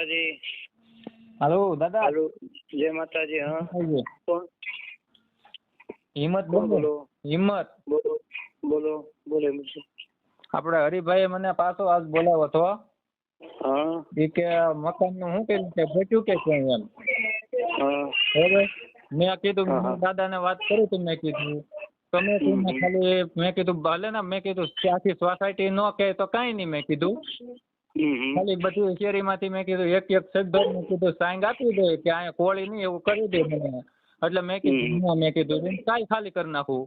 માતાજી. હાલો દાદા. હાલો જય માતાજી હા. કોણ? હિંમત બોલો. હિંમત. બોલો બોલો બોલો. આપણે હરિભાઈએ મને પાછો આજ બોલાવ્યો હતો. હા. એ કે મકાનનું શું કર્યું કે ઘટ્યું કે શું એમ? બરાબર? મેં કીધું દાદા ને દાદાને વાત કરી હતી મેં કીધું. તમે ખાલી મેં કીધું ભલે ને મેં કીધું ત્યાંથી સોસાયટી ન કહે તો કાંઈ નહીં મેં કીધું. ખાલી બધી શેરીમાંથી મેં કીધું એક એક શબ્દ મેં કીધું સાંગ આપી દે કે અહીંયા કોળી નહીં એવું કરી દે મને. એટલે મેં કીધું મેં કીધું કાંઈ ખાલી કરી નાખું.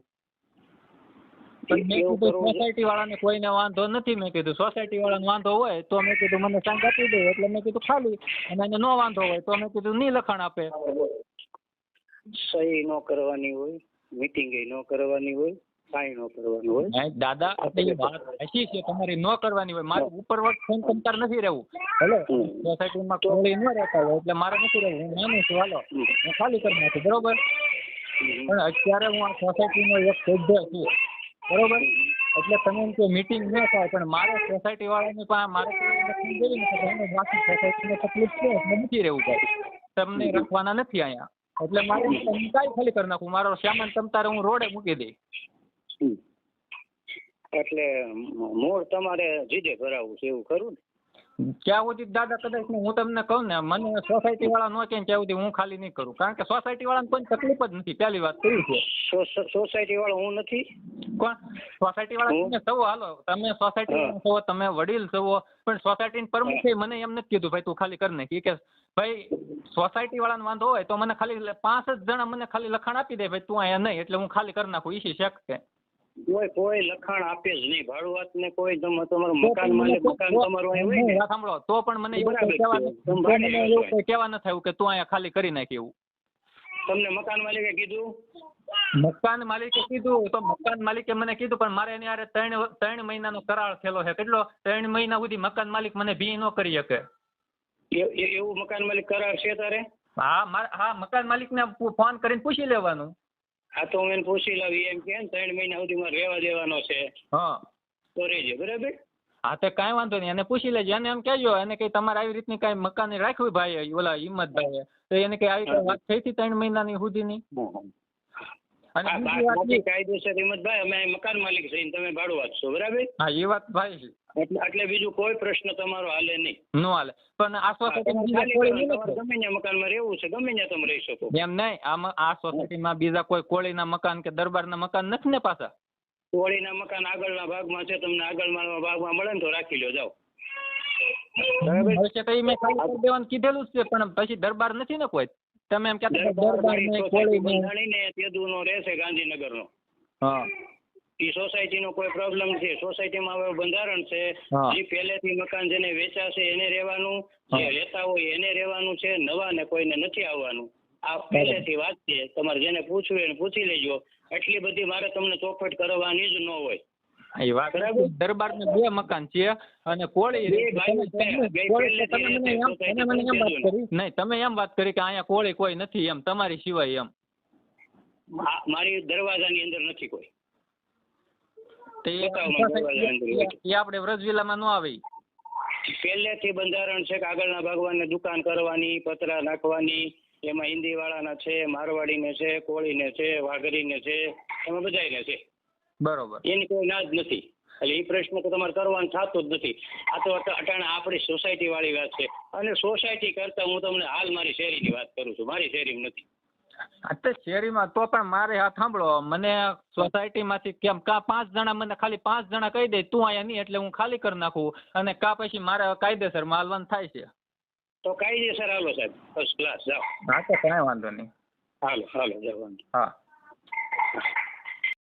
પણ મેં કીધું સોસાયટી વાળાને કોઈને વાંધો નથી મેં કીધું સોસાયટી વાળાને વાંધો હોય તો મેં કીધું મને સાંગ આપી દે. એટલે મેં કીધું ખાલી. અને એને નો વાંધો હોય તો મેં કીધું નહીં લખાણ આપે. સહી ન કરવાની હોય મીટિંગ ન કરવાની હોય. કાંઈ ન કરવાનું હોય. દાદા એટલે વાત સાચી છે. તમારી ન કરવાની હોય. મારે ઉપરવટ ફોન તમતાર નથી રહેવું. ભલે. સોસાયટીમાં કોળી ન રહેતા હોય એટલે મારે નથી રહેવું. હું માનું છું હાલો. હું ખાલી કરી નાખું બરોબર? પણ અત્યારે હું આ સોસાયટીનો એક સભ્ય છું. બરોબર? એટલે તમે એમ કહો મીટિંગ ન થાય પણ મારે સોસાયટી વાળાને પણ મારે લખી દેવી ને કે બાકી સોસાયટીને તકલીફ છે એટલે નથી રહેવું પડે તમને રાખવાના નથી અહીંયા. એટલે મારે હું કાંઈ ખાલી કરી નાખું. મારો સામાન તમ તારે હું રોડે મૂકી દઈ. એટલે મૂળ તમારે જીજે ભરાવવું છે એવું ખરું ને? ક્યાં સુધી દાદા કદાચ હું તમને કહું ને મને સોસાયટી વાળા ન કે ત્યાં સુધી હું ખાલી નહીં કરું. કારણ કે સોસાયટી વાળાને કોઈ તકલીફ જ નથી પહેલી વાત કરી છે? સોસાયટી વાળો હું નથી. કોણ? સોસાયટી વાળા? તમે સૌ હાલો. તમે સોસાયટી વાળા છો તમે વડીલ છો પણ સોસાયટી પ્રમુખ છે મને એમ નથી કીધું ભાઈ તું ખાલી કરી નાખી કે ભાઈ સોસાયટી વાળાને વાંધો હોય તો મને ખાલી પાંચ જ જણા મને ખાલી લખાણ આપી દે ભાઈ તું અહીંયા નહીં એટલે હું ખાલી કરી નાખું ઈસી શક છે? કોઈ કોઈ લખાણ આપે જ નહીં. ભાડુઆત ને કોઈ તમે તમારું મકાન માલિક મકાન તમારું અહીં હોય ને. સાંભળો. તો પણ મને એવું કહેવા કહેવા નથી આવ્યું કે તું અહીંયા ખાલી કરી નાખ એવું. તમને મકાન માલિકે કીધું? મકાન માલિકે કીધું તો મકાન માલિકે મને કીધું પણ મારે એની હારે ત્રણ ત્રણ મહિનાનો કરાર થયેલો છે. કેટલો? ત્રણ મહિના સુધી મકાન માલિક મને ભી ન કરી શકે. એવું મકાન માલિક કરાર છે તારે? હા હા મકાન માલિકને ને ફોન કરીને પૂછી લેવાનું. આ તો હું એને પૂછી લાવી એમ કે ત્રણ મહિના સુધી મારે રહેવા દેવાનો છે. હા. તો રહેજે બરાબર? હા તો કાંઈ વાંધો નહીં એને પૂછી લેજો. એને એમ કહેજો એને કઈ તમારે આવી રીતની કાંઈ મકાન રાખવી ભાઈ ઓલા હિંમતભાઈએ. તો એને કઈ આવી કઈ વાત થઈ હતી ત્રણ મહિનાની સુધીની? અને કાયદેસર હિંમતભાઈ અમે મકાન માલિક છીએ તમે ભાડું વાંચશો બરાબર? હા એ વાત ભાઈ એટલે એટલે બીજું કોઈ પ્રશ્ન તમારો હાલે નહીં. નો હાલે. પણ આ સોસાયટીમાં બીજા કોઈ ગમે ત્યાં મકાનમાં રહેવું છે ગમે ત્યાં તમે રહી શકો. એમ નહીં આમાં આ સોસાયટીમાં બીજા કોઈ કોળીના મકાન કે દરબારના મકાન નથી ને પાછા? કોળીના મકાન આગળના ભાગમાં છે તમને આગળના ભાગમાં મળે ને તો રાખી લો જાઓ. તો મેં ખાલી દેવાનું કીધેલું જ છે પણ પછી દરબાર નથી ને કોઈ? તમે એમ કહેતા દરબાર ને કોળી ને તેદુનો રહેશે ગાંધીનગરનો. હા. એ સોસાયટીનો કોઈ પ્રોબ્લેમ છે. સોસાયટીમાં હવે બંધારણ છે. જે પહેલેથી મકાન જેને વેચાશે એને રહેવાનું જે. રહેતા હોય એને રહેવાનું છે નવાને કોઈને નથી આવવાનું. આ પહેલેથી વાત છે. તમારે જેને પૂછવું એને પૂછી લેજો. એટલી બધી મારે તમને ચોખવટ કરવાની જ ન હોય. એ વાત દરબાર ને બે મકાન છે અને કોળી નહીં તમે એમ વાત કરી કે અહીંયા કોળી કોઈ નથી એમ તમારી સિવાય એમ. મારી દરવાજાની અંદર નથી કોઈ. તે એ- આપણે વ્રજવિલામાં ન આવે. પહેલેથી બંધારણ છે કે આગળના ભગવાનને દુકાન કરવાની પતરા નાખવાની એમાં હિન્દી વાળાના છે મારવાડીને છે કોળીને છે વાઘરીને છે એમાં બધાને છે. બરોબર. એની કોઈ ના જ નથી. એટલે એ પ્રશ્ન તો તમારે કરવાનું થતો જ નથી. આ તો અટ- અટાણે આપણી સોસાયટી વાળી વાત છે. અને સોસાયટી કરતા હું તમને હાલ મારી શેરીની વાત કરું છું. મારી શેરી નથી. આ તો શેરીમાં તો પણ મારે આ સાંભળો મને સોસાયટીમાંથી કેમ કા પાંચ જણા મને ખાલી પાંચ જણા કહી દે તું અહીંયા નહીં એટલે હું ખાલી કરી નાખું અને કા પછી મારે કાયદેસર માલવાન થાય છે. તો કાયદેસર હાલો સાહેબ ફર્સ્ટ ક્લાસ જાઓ. હા તો કાંઈ વાંધો નહીં. હાલો હાલો જાઓ વાંધો હા.